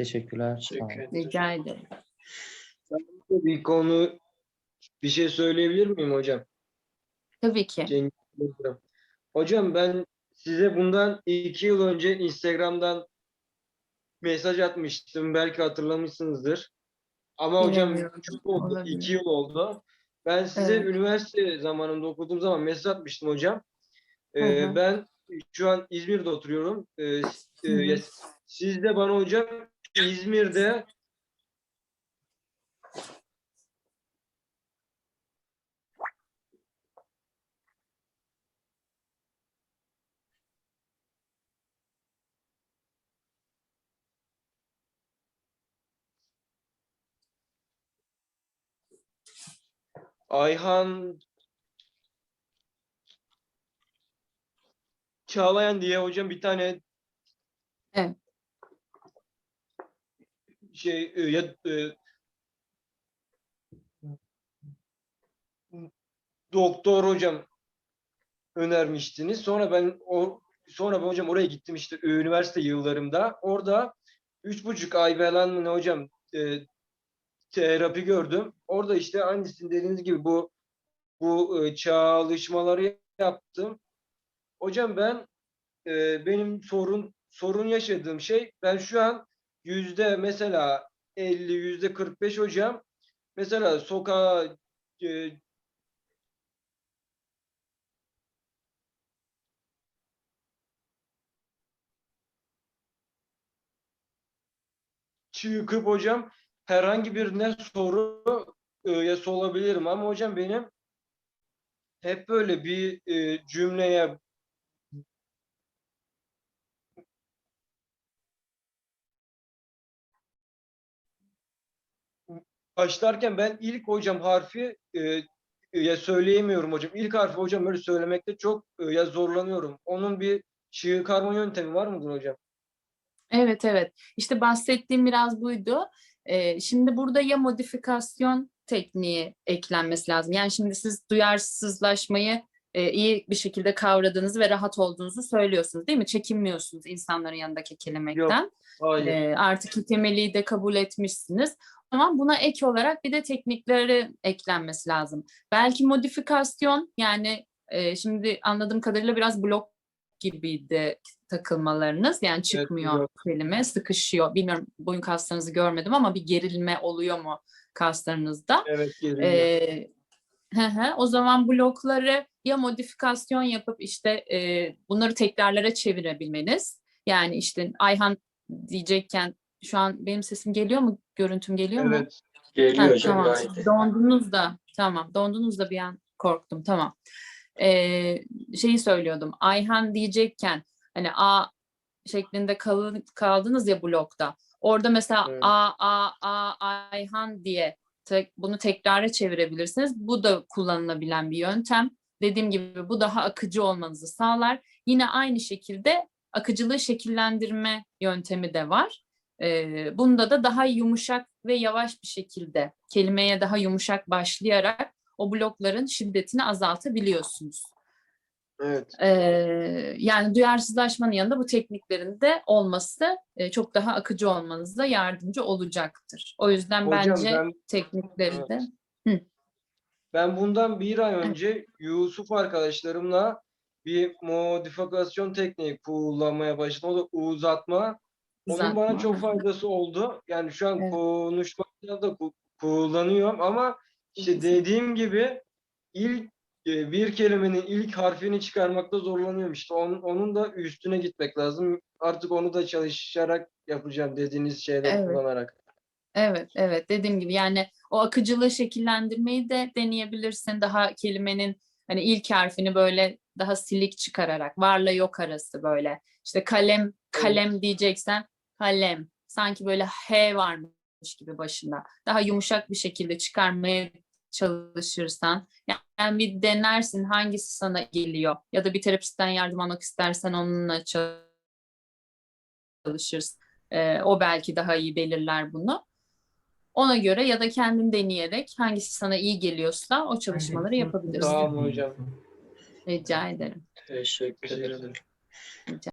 Teşekkürler. Teşekkür ederim. Rica ederim. Bir konu bir şey söyleyebilir miyim hocam? Tabii ki. Cengiz Hocam. Hocam ben size bundan iki yıl önce Instagram'dan mesaj atmıştım. Belki hatırlamışsınızdır. Ama hocam çok oldu. Olabilir. iki yıl oldu. Ben size Evet. üniversite zamanında okuduğum zaman mesaj atmıştım hocam. Ee, Hı hı. ben şu an İzmir'de oturuyorum. Ee, e, Hı hı. ya- siz de bana hocam İzmir'de Ayhan Çağlayan diye hocam bir tane Evet. Şey e, ya e, doktor hocam önermiştiniz. Sonra ben o sonra ben hocam oraya gittim işte üniversite yıllarımda. Orada üç buçuk ay falan mı ne hocam e, terapi gördüm. Orada işte aynı sizin dediğiniz gibi bu bu e, çalışmaları yaptım. Hocam ben e, benim sorun sorun yaşadığım şey ben şu an yüzde mesela 50 yüzde 45 hocam. Mesela sokağa e, çıkıp hocam herhangi birine soru e, ya olabilirim ama hocam benim hep böyle bir e, cümleye başlarken ben ilk hocam harfi e, ya söyleyemiyorum hocam. İlk harfi hocam böyle söylemekte çok e, ya zorlanıyorum. Onun bir çıkarma yöntemi var mıdır hocam? Evet evet. İşte bahsettiğim biraz buydu. Ee, şimdi burada ya modifikasyon tekniği eklenmesi lazım. Yani şimdi siz duyarsızlaşmayı e, iyi bir şekilde kavradığınızı ve rahat olduğunuzu söylüyorsunuz değil mi? Çekinmiyorsunuz insanların yanındaki kelimekten. Hayır. Ee, artık hikemeliği de kabul etmişsiniz. Ama buna ek olarak bir de teknikleri eklenmesi lazım. Belki modifikasyon yani e, şimdi anladığım kadarıyla biraz blok gibiydi takılmalarınız. Yani çıkmıyor blok. kelime, sıkışıyor. Bilmiyorum boyun kaslarınızı görmedim ama bir gerilme oluyor mu kaslarınızda? Evet. Ee, hı hı, o zaman blokları ya modifikasyon yapıp işte e, bunları tekrarlara çevirebilmeniz. Yani işte Ayhan diyecekken şu an benim sesim geliyor mu? Görüntüm geliyor mu? evet. Geliyor Ha, hocam tamam. gayet. Dondunuz da tamam. Dondunuz da bir an korktum. Tamam. Ee, şeyi söylüyordum. Ayhan diyecekken hani A şeklinde kalın, kaldınız ya blokta. Orada mesela Evet. A A A Ayhan diye te- bunu tekrara çevirebilirsiniz. Bu da kullanılabilen bir yöntem. Dediğim gibi bu daha akıcı olmanızı sağlar. Yine aynı şekilde akıcılığı şekillendirme yöntemi de var. Bunda da daha yumuşak ve yavaş bir şekilde kelimeye daha yumuşak başlayarak o blokların şiddetini azaltabiliyorsunuz. Evet. Yani duyarsızlaşmanın yanında bu tekniklerin de olması e, çok daha akıcı olmanıza yardımcı olacaktır. O yüzden Hocam bence ben- teknikleri de Ben bundan bir ay önce Yusuf arkadaşlarımla bir modifikasyon tekniği kullanmaya başladım. O da uzatma. Onun bana uzatma. çok faydası oldu. Yani şu an Evet. konuşmada da ku- kullanıyorum ama işte dediğim gibi ilk e, bir kelimenin ilk harfini çıkarmakta zorlanıyorum. İşte onun, onun da üstüne gitmek lazım. Artık onu da çalışarak yapacağım dediğiniz şeyleri Evet. kullanarak. Evet, evet. Dediğim gibi yani o akıcılığı şekillendirmeyi de deneyebilirsin. Daha kelimenin hani ilk harfini böyle daha silik çıkararak, varla yok arası böyle. İşte kalem, kalem diyeceksen kalem. Sanki böyle H varmış gibi başında. Daha yumuşak bir şekilde çıkarmaya çalışırsan. Yani bir denersin hangisi sana geliyor. Ya da bir terapistten yardım almak istersen onunla çalışırsın. Ee, o belki daha iyi belirler bunu. Ona göre ya da kendin deneyerek hangisi sana iyi geliyorsa o çalışmaları yapabilirsin. Tamam hocam. Rica ederim. Teşekkür ederim. Rica